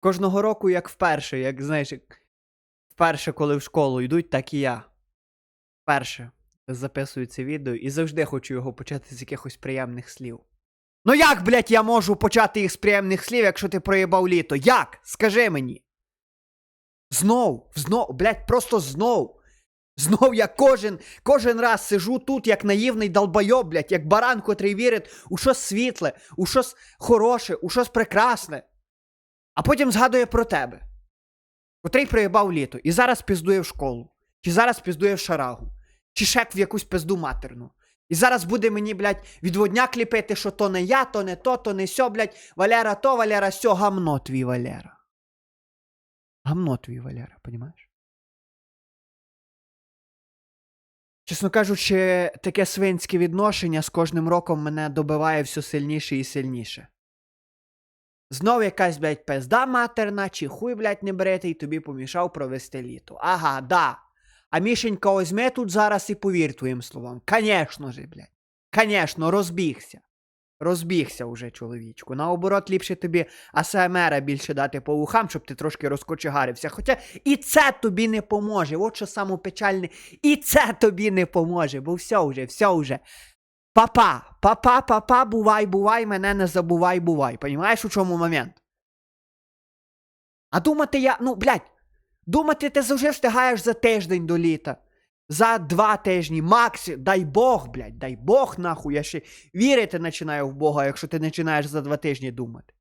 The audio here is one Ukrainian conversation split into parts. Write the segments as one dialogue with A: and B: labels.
A: Кожного року, як вперше, як знаєш, як вперше, коли в школу йдуть, так і я. Вперше записую це відео і завжди хочу його почати з якихось приємних слів. Ну як, блядь, я можу почати їх з приємних слів, якщо ти проїбав літо? Як? Скажи мені. Знов, знов, блядь, просто знов. Знов я кожен, кожен раз сижу тут, як наївний долбойоб, блядь, як баран, котрий вірить у щось світле, у щось хороше, у щось прекрасне. А потім згадує про тебе, котрий проїбав літо, і зараз піздує в школу, чи зараз піздує в шарагу, чи шек в якусь пизду матерну. І зараз буде мені, блядь, відводняк ліпити, що то не я, то не то, то не сьо, блядь, Валера то, Валера сьо, гамно твій Валера. Гамно твій Валера, понімаєш? Чесно кажучи, таке свинське відношення з кожним роком мене добиває все сильніше і сильніше. Знов якась, блядь, пизда матерна, чи хуй, блядь, не і тобі помішав провести літо. Ага, да. А Мішенька озьме тут зараз і повір твоїм словам. Конечно же, блядь. Конечно, розбігся. Розбігся уже, чоловічку. Наоборот, ліпше тобі АСМР більше дати по вухам, щоб ти трошки розкочегарився. Хоча і це тобі не поможе. От що саме печальне, і це тобі не поможе, бо все вже, все вже. Папа, папа, папа, бувай, бувай, мене не забувай, бувай. Понімаєш, у чому момент? А думати я, ну, блядь, думати ти завжди встигаєш за тиждень до літа. За два тижні, максі, дай Бог, блядь, дай Бог нахуй. Я ще вірити починаю в Бога, якщо ти починаєш за два тижні думати.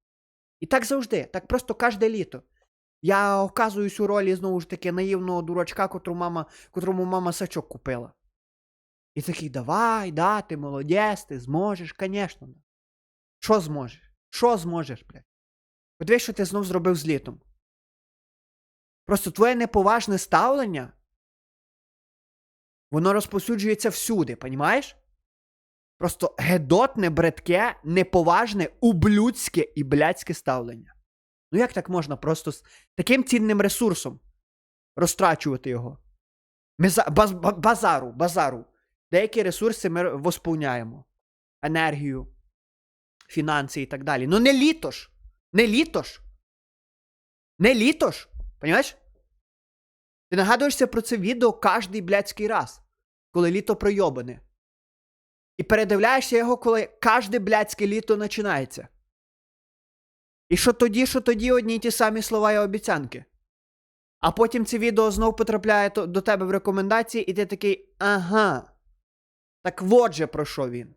A: І так завжди, так просто кожне літо. Я оказуюсь у ролі знову ж таки наївного дурачка, котру мама, котрому мама сачок купила. І такий, давай, да, ти молодець, ти зможеш, звісно. Що зможеш? Що зможеш, блядь? Подивись, що ти знов зробив з літом. Просто твоє неповажне ставлення. Воно розповсюджується всюди, понімаєш? Просто гедотне, бредке, неповажне, ублюдське і блядське ставлення. Ну як так можна просто з таким цінним ресурсом розтрачувати його? Ми за... баз... базару, базару. Деякі ресурси ми восполняємо. Енергію, фінанси і так далі. Ну не літо ж. Не літо ж. Не літо ж. Понімаєш? Ти нагадуєшся про це відео кожний блядський раз, коли літо пройобане. І передивляєшся його, коли кожне блядське літо починається. І що тоді, що тоді одні й ті самі слова і обіцянки. А потім це відео знов потрапляє до тебе в рекомендації, і ти такий, ага. Так вот же про що він.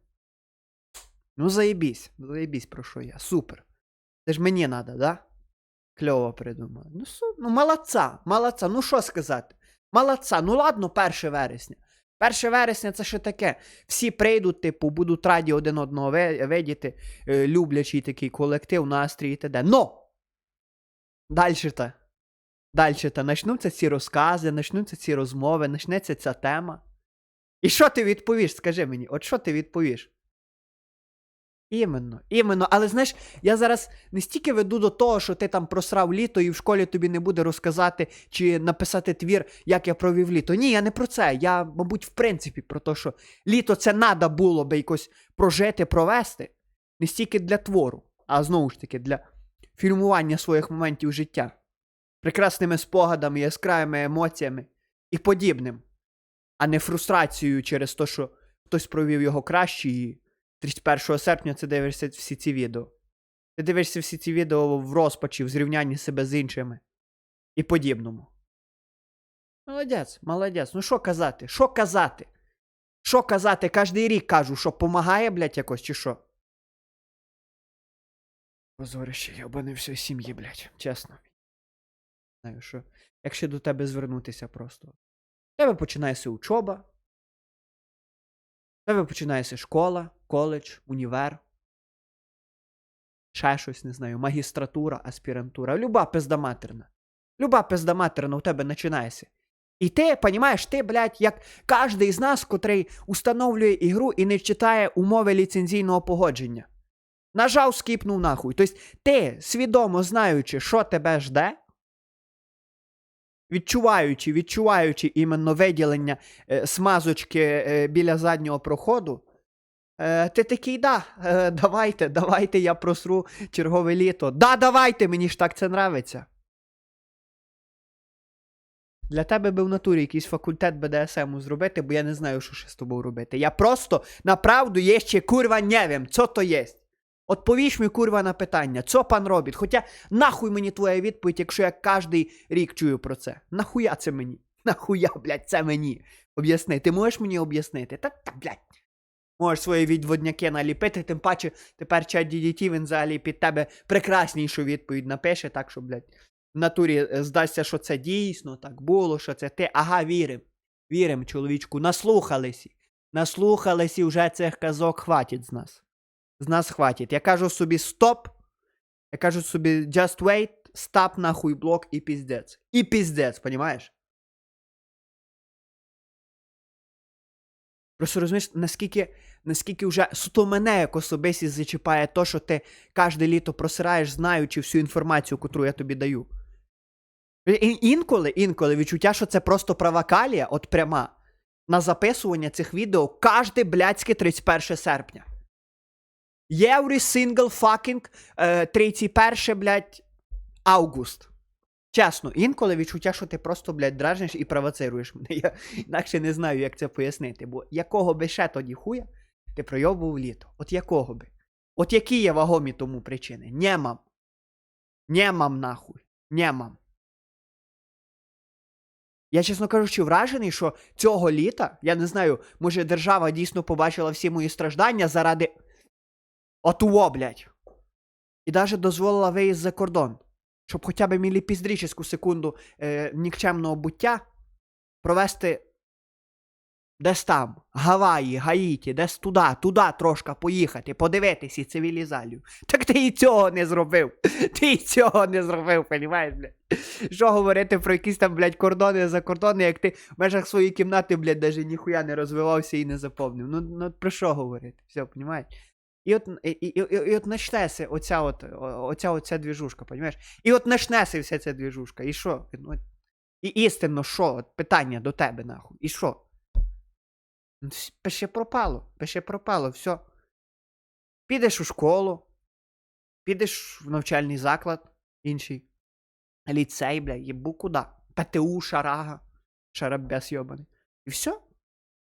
A: Ну, заєбісь, заєбісь про що я. Супер. Це ж мені надо, да? Кльово придумали. Ну, су... ну молодца, молодца. Ну що сказати? Молодца. Ну ладно, 1 вересня. 1 вересня це ще таке. Всі прийдуть, типу, будуть раді один одного видіти, е, люблячий такий колектив, настрій і т.д. Но! Дальше-то. Дальше-то начнуться ці розкази, начнуться ці розмови, начнеться ця тема. І що ти відповіш? Скажи мені, от що ти відповіш? Іменно, іменно. Але знаєш, я зараз не стільки веду до того, що ти там просрав літо і в школі тобі не буде розказати чи написати твір, як я провів літо. Ні, я не про це. Я, мабуть, в принципі, про те, що літо це треба було би якось прожити, провести. Не стільки для твору, а знову ж таки для фільмування своїх моментів життя. Прекрасними спогадами, яскравими емоціями і подібним, а не фрустрацією через те, що хтось провів його краще і 31 серпня ти дивишся всі ці відео. Ти дивишся всі ці відео в розпачі, в зрівнянні себе з іншими і подібному. Молодець, молодець. Ну що казати? Що казати? Що казати? Кожний рік кажу, що помагає, блядь, якось, чи що? Позорище, ябане всій сім'ї, блядь, чесно. Знаю, що. Як ще до тебе звернутися просто. Тебе починається учоба, в тебе починається школа, коледж, універ. Ще щось, не знаю, магістратура, аспірантура. Люба пизда матерна. Люба пизда матерна у тебе починається. І ти, понімаєш, ти, блядь, як кожен із нас, котрий установлює ігру і не читає умови ліцензійного погодження. Нажав, скіпнув нахуй. Тобто ти, свідомо знаючи, що тебе жде, відчуваючи, відчуваючи іменно виділення е, смазочки е, біля заднього проходу, Е, ти такий, да, е, давайте, давайте я просру чергове літо. Да, давайте, мені ж так це нравиться. Для тебе би в натурі якийсь факультет БДСМу зробити, бо я не знаю, що ще з тобою робити. Я просто направду є ще курва не вім, що то є. Отповіш мені, курва, на питання, що пан робить? Хоча нахуй мені твоя відповідь, якщо я кожний рік чую про це. Нахуя це мені? Нахуя, блядь, це мені? Об'ясни. Ти можеш мені об'яснити? Та, та, блядь. Можеш свої відводняки наліпити, тим паче тепер чат DDT, він взагалі під тебе прекраснішу відповідь напише, так що, блядь, в натурі е, здасться, що це дійсно так було, що це ти. Ага, вірим. Вірим, чоловічку, наслухалися. Наслухалися вже цих казок, хватить з нас. З нас хватить. Я кажу собі стоп. Я кажу собі just wait, стап нахуй блок і піздець. І піздець, понімаєш? Просто розумієш, наскільки, наскільки вже суто мене як особистість зачіпає то, що ти кожне літо просираєш, знаючи всю інформацію, яку я тобі даю. Інколи, інколи відчуття, що це просто провокалія, от пряма, на записування цих відео кожне блядське 31 серпня. Every single fucking е, 31, блядь, август. Чесно, інколи відчуття, що ти просто, блядь, дражниш і провоцируєш мене. Я інакше не знаю, як це пояснити. Бо якого би ще тоді хуя ти пройобував літо? От якого би? От які є вагомі тому причини? Нємам. Нємам нахуй. Нємам. Я, чесно кажучи, вражений, що цього літа, я не знаю, може держава дійсно побачила всі мої страждання заради. Отуво, блядь. І навіть дозволила виїзд за кордон. Щоб хоча б міліпіздрічну секунду е, нікчемного буття провести десь там, Гаваї, Гаїті, десь туди, туди трошки поїхати, подивитися цивілізацію. Так ти і цього не зробив. Ти і цього не зробив, понімаєш, блядь? Що говорити про якісь там, блядь, кордони за кордони, як ти в межах своєї кімнати, блядь, навіть ніхуя не розвивався і не заповнив. Ну, ну про що говорити? Все, понімаєш? І от, і, і, і, і от начнеться оця от, оця, оця двіжушка, понімаєш? І от начнеться вся ця двіжушка. І що? І істинно, що? От питання до тебе, нахуй. І що? Пише пропало, пише пропало, все. Підеш у школу, підеш в навчальний заклад інший, ліцей, бля, єбу куди. ПТУ, шарага, шарабес йобаний. І все.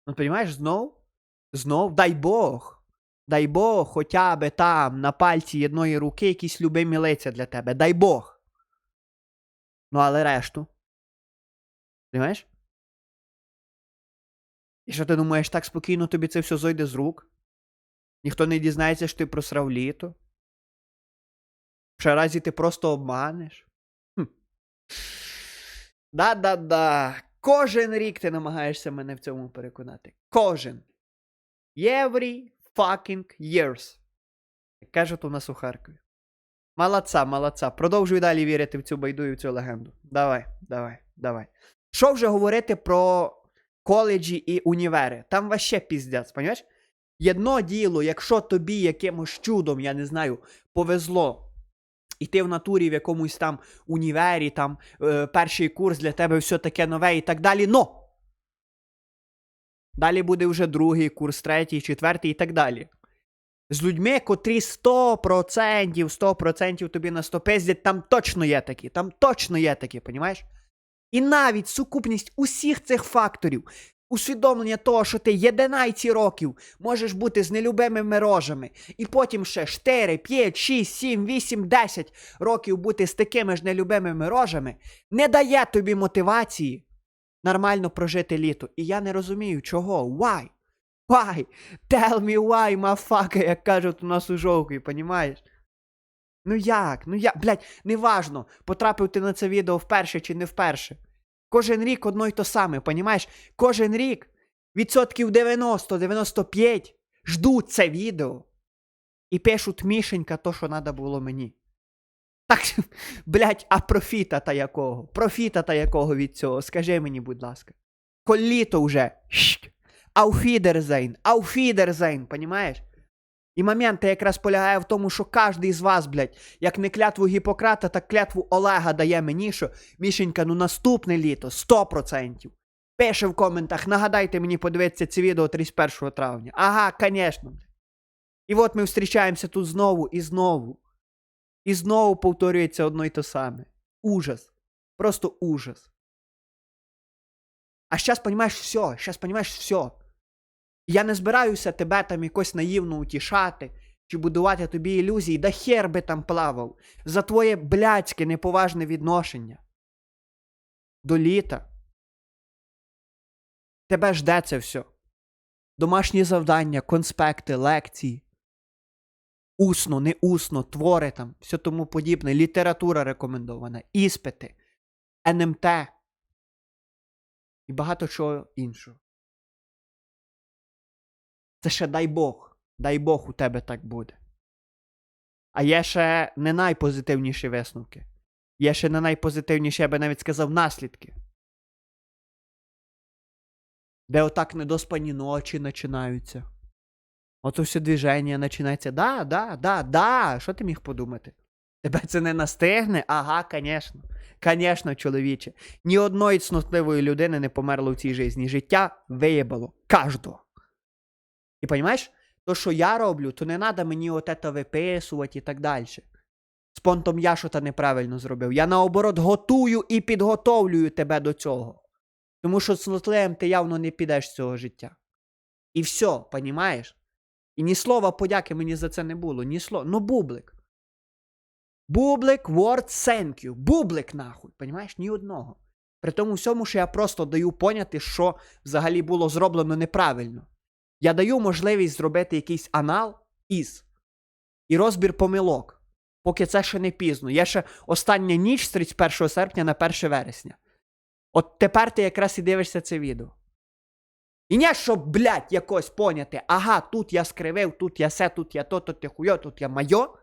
A: Ну, розумієш, знов, знов, дай Бог. Дай Бог, хоча би там на пальці одної руки якісь любимі лиця для тебе. Дай Бог. Ну, але решту. Понимаєш? І що ти думаєш, так спокійно тобі це все зойде з рук? Ніхто не дізнається, що ти просрав літо? В разі ти просто обманеш? Да-да-да. Кожен рік ти намагаєшся мене в цьому переконати. Кожен. Every fucking years. Кажуть у нас у Харкові. Молодца, молодца. Продовжуй далі вірити в цю байду і в цю легенду. Давай, давай, давай. Що вже говорити про коледжі і універи? Там ваще піздець, понімаєш? Єдно діло, якщо тобі якимось чудом, я не знаю, повезло. І ти в натурі в якомусь там універі, там е, перший курс для тебе все таке нове і так далі. Но! Далі буде вже другий курс, третій, четвертий і так далі. З людьми, котрі 100%, 100% тобі на 100 пиздять, там точно є такі, там точно є такі, понімаєш? І навіть сукупність усіх цих факторів, усвідомлення того, що ти 11 років можеш бути з нелюбимими рожами, і потім ще 4, 5, 6, 7, 8, 10 років бути з такими ж нелюбимими рожами, не дає тобі мотивації нормально прожити літо. І я не розумію, чого. Why? Why? Tell me why, мафака, як кажуть у нас у жовкої, понімаєш? Ну як? Ну як? Блять, неважно, потрапив ти на це відео вперше чи не вперше. Кожен рік одно й то саме, понімаєш? Кожен рік відсотків 90-95 ждуть це відео і пишуть Мішенька то, що треба було мені. Так, блять, а профіта та якого? Профіта та якого від цього? Скажи мені, будь ласка. Коліто вже. Ауфідерзейн, ауфідерзейн, понімаєш? І момент якраз полягає в тому, що кожен з вас, блядь, як не клятву Гіппократа, так клятву Олега дає мені, що Мішенька, ну наступне літо 100%. Пише в коментах, нагадайте мені подивитися це відео 31 травня. Ага, звісно. І от ми зустрічаємося тут знову і знову. І знову повторюється одно й те саме. Ужас. Просто ужас. А зараз понімаєш все, зараз понімаєш все. Я не збираюся тебе там якось наївно утішати чи будувати тобі ілюзії, да хер би там плавав за твоє блядське неповажне відношення до літа. Тебе жде це все. Домашні завдання, конспекти, лекції. Усно, не усно, твори там, все тому подібне, література рекомендована, іспити, НМТ і багато чого іншого. Це ще дай Бог, дай Бог у тебе так буде. А є ще не найпозитивніші висновки. Є ще не найпозитивніші, я би навіть сказав, наслідки. Де отак недоспані ночі починаються. Ото все движення починається. Да, да, да, да. Що ти міг подумати? Тебе це не настигне? Ага, звісно. Звісно, чоловіче. Ні одної цнотливої людини не померло в цій житті. Життя виєбало. Кожного. І розумієш, то, що я роблю, то не треба мені от це виписувати і так далі. З понтом я що то неправильно зробив. Я наоборот готую і підготовлюю тебе до цього. Тому що цнотливим ти явно не підеш з цього життя. І все, понімаєш? І ні слова подяки мені за це не було. Ні слова. Ну, бублик. Бублик, word thank you. Бублик нахуй. Понімаєш? Ні одного. При тому всьому, що я просто даю поняти, що взагалі було зроблено неправильно. Я даю можливість зробити якийсь анал із і розбір помилок. Поки це ще не пізно. Є ще остання ніч з 31 серпня на 1 вересня. От тепер ти якраз і дивишся це відео. І не щоб, блядь, якось поняти, ага, тут я скривив, тут я се, тут я то, тут я хуйо, тут я майо.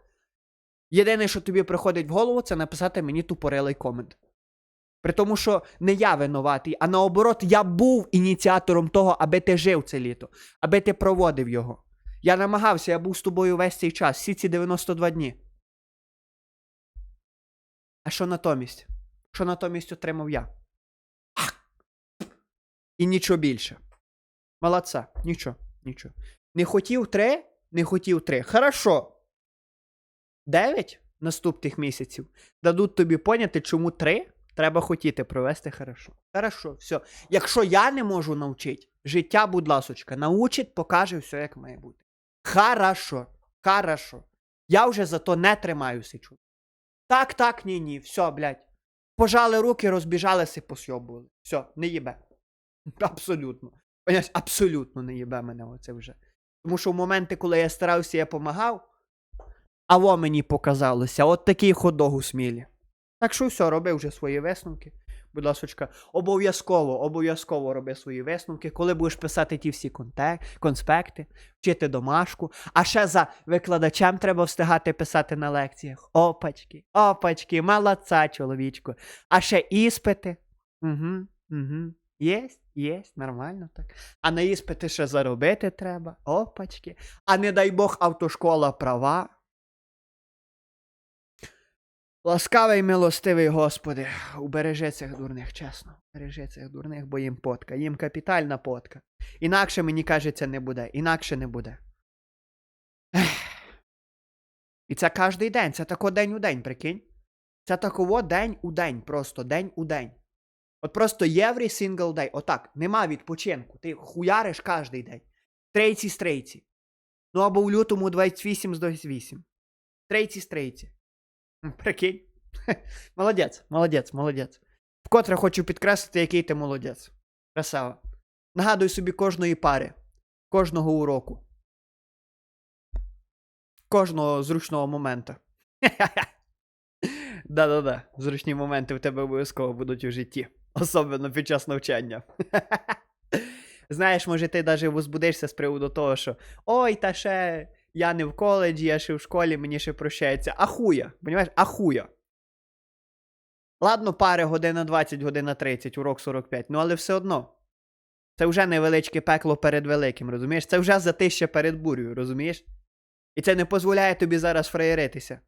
A: Єдине, що тобі приходить в голову, це написати мені тупорилий комент. При тому, що не я винуватий, а наоборот, я був ініціатором того, аби ти жив це літо, аби ти проводив його. Я намагався, я був з тобою весь цей час, всі ці 92 дні. А що натомість? Що натомість отримав я? І нічого більше. Молодца, нічого, нічого. Не хотів три, не хотів три. Хорошо. Дев'ять наступних місяців дадуть тобі поняти, чому три треба хотіти провести хорошо. Хорошо, все. Якщо я не можу навчити, життя, будь ласочка, научить, покаже все, як має бути. Хорошо, хорошо. Я вже зато не тримаюся. чу. Так, так, ні, ні, все, блядь. Пожали руки, розбіжалися, посйобували. Все, не їбе. Абсолютно. Понимаєш, абсолютно не їбе мене оце вже. Тому що в моменти, коли я старався, я помагав, во мені показалося, от такий ходок у смілі. Так що все, роби вже свої висновки. Будь ласочка, обов'язково, обов'язково роби свої висновки, коли будеш писати ті всі конспекти, вчити домашку. А ще за викладачем треба встигати писати на лекціях. Опачки, опачки, молодця, чоловічко. А ще іспити. Угу, угу. Єсть, єсть, нормально так. А на іспити ще заробити треба. Опачки. А не дай Бог, автошкола права. Ласкавий милостивий Господи, убережи цих дурних, чесно. Убережи цих дурних, бо їм потка. Їм капітальна потка. Інакше, мені кажеться, не буде. Інакше не буде. Ех. І це кожний день. Це тако день у день, прикинь. Це таково день у день, просто день у день. От просто every single day. Отак. Нема відпочинку. Ти хуяриш кожний день. Трейці стрейці. Ну або в лютому 28 з 28. Трейці стрейці. Прикинь. Молодець, молодець, молодець. Вкотре хочу підкреслити, який ти молодець. Красава. Нагадуй собі кожної пари, кожного уроку. Кожного зручного моменту. Да-да-да. Зручні моменти в тебе обов'язково будуть у житті. Особливо під час навчання. Знаєш, може, ти навіть возбудишся з приводу того, що ой, та ще я не в коледжі, я ще в школі, мені ще прощається. Ахуя, понімаєш? Ахуя. Ладно, пари година 20, година 30, урок 45, ну але все одно. Це вже невеличке пекло перед великим, розумієш? Це вже затища перед бурею, розумієш? І це не дозволяє тобі зараз фраєритися.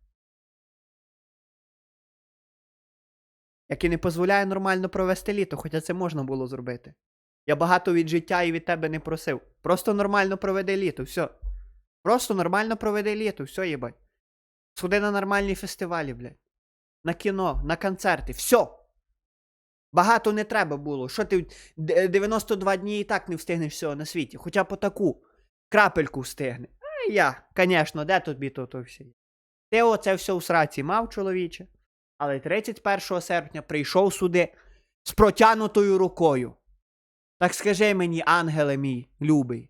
A: Як і не дозволяє нормально провести літо, хоча це можна було зробити. Я багато від життя і від тебе не просив. Просто нормально проведи літо, все. Просто нормально проведи літо, все, їбать. Сходи на нормальні фестивалі, блядь. На кіно, на концерти, все. Багато не треба було. Що ти 92 дні і так не встигнеш всього на світі. Хоча б таку крапельку встигне. А я, звісно, де тобі то, то все? Ти оце все у сраці мав, чоловіче. Але 31 серпня прийшов сюди з протянутою рукою. Так скажи мені, ангеле мій любий,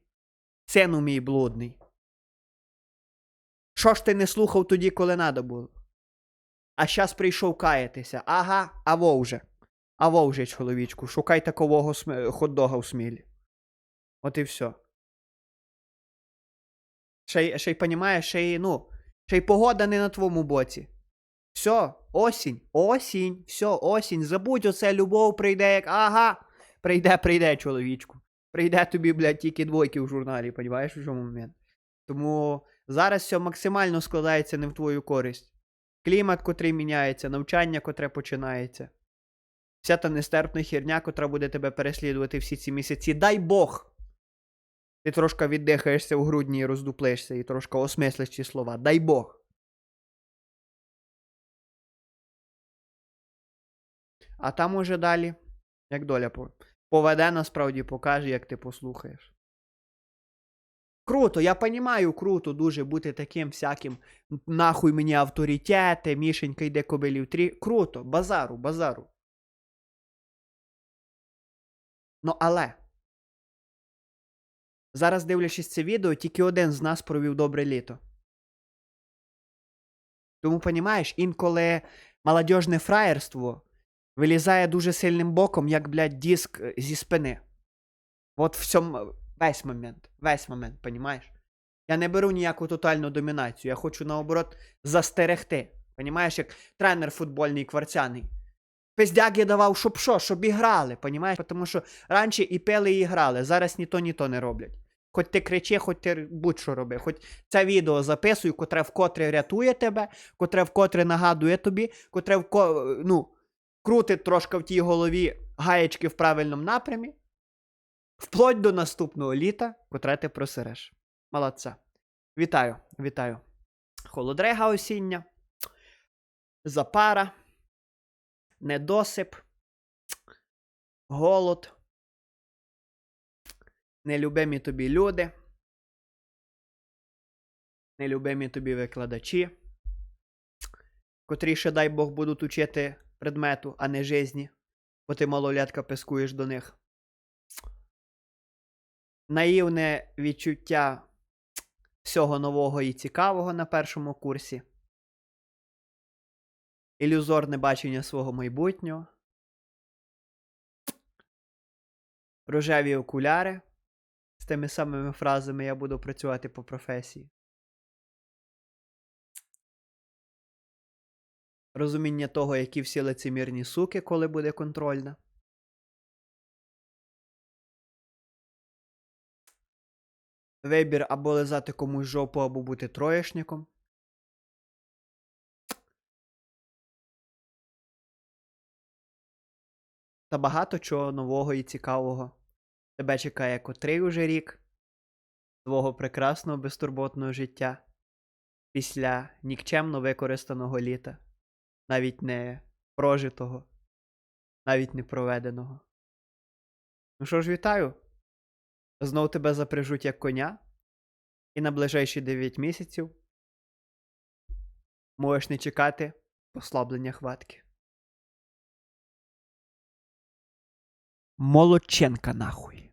A: сину мій блудний. Що ж ти не слухав тоді, коли надо було? А щас прийшов каятися. Ага, а во вже. А во вже, чоловічку, шукай такового см... хот-дога в смілі. От і все. Ще й, ще й понімаєш, ще й, ну, ще й погода не на твоєму боці. Все, осінь, осінь, все, осінь. Забудь оце, любов прийде, як. Ага. Прийде, прийде, чоловічку. Прийде тобі, блядь, тільки двойки в журналі, понімаєш, в чому момент. Тому зараз все максимально складається не в твою користь. Клімат, котрий міняється, навчання, котре починається. Вся та нестерпна херня, котра буде тебе переслідувати всі ці місяці. Дай Бог! Ти трошки віддихаєшся у грудні і роздуплишся, і трошки осмислиш ці слова. Дай Бог. А там уже далі, як доля поведе, насправді покаже, як ти послухаєш. Круто, я понімаю, круто дуже бути таким всяким. Нахуй мені авторитети, Мішенька йде кобилів трі. Круто, базару, базару. Ну але. Зараз, дивлячись це відео, тільки один з нас провів добре літо. Тому, понімаєш, інколи молодіжне фраєрство вилізає дуже сильним боком, як, блядь, диск е, зі спини. От в цьому весь момент. Весь момент, понімаєш? Я не беру ніяку тотальну домінацію. Я хочу, наоборот, застерегти. Понімаєш, як тренер футбольний кварцяний. Пиздяги давав, щоб що, щоб і грали, понімаєш? Тому що раніше і пили, і грали. Зараз ні то, ні то не роблять. Хоч ти кричи, хоч ти будь-що роби. Хоч це відео записуй, котре вкотре рятує тебе, котре вкотре нагадує тобі, котре вко... ну, крутить трошки в тій голові гаєчки в правильному напрямі. Вплоть до наступного літа, котре ти просереш. Молодця. Вітаю, вітаю. Холодрега осіння, запара, недосип, голод, нелюбимі тобі люди, нелюбимі тобі викладачі, котрі ще, дай Бог, будуть учити предмету, а не жизні, бо ти малолятка пискуєш до них. Наївне відчуття всього нового і цікавого на першому курсі. Ілюзорне бачення свого майбутнього. Рожеві окуляри. З тими самими фразами я буду працювати по професії. Розуміння того, які всі лицемірні суки, коли буде контрольна. Вибір або лизати комусь жопу, або бути троєшником. Та багато чого нового і цікавого. Тебе чекає котрий уже рік твого прекрасного безтурботного життя після нікчемно використаного літа, навіть не прожитого, навіть не проведеного. Ну що ж, вітаю! Знов тебе запряжуть як коня, і на ближайші 9 місяців можеш не чекати послаблення хватки. Молодченка нахуй.